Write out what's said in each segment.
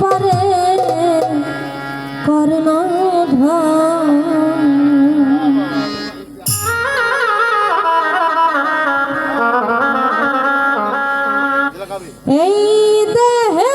পারে কর্ণধর এই দেহে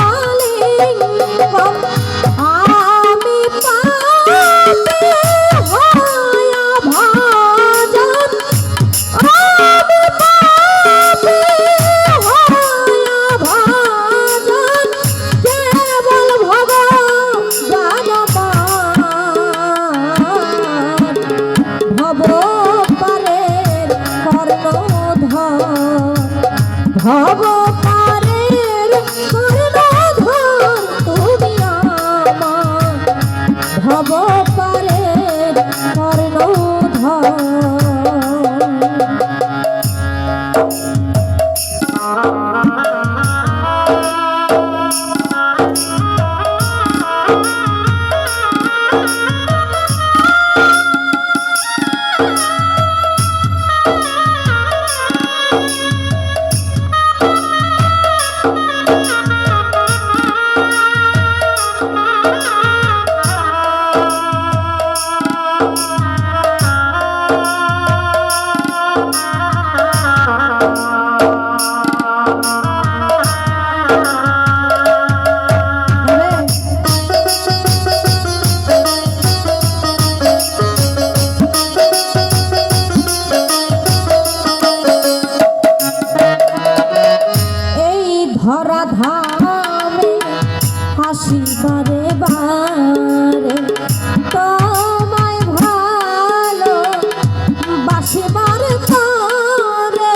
আমরা ধামে হাসি বারে বারে তোমায় ভালো বাসিবার করে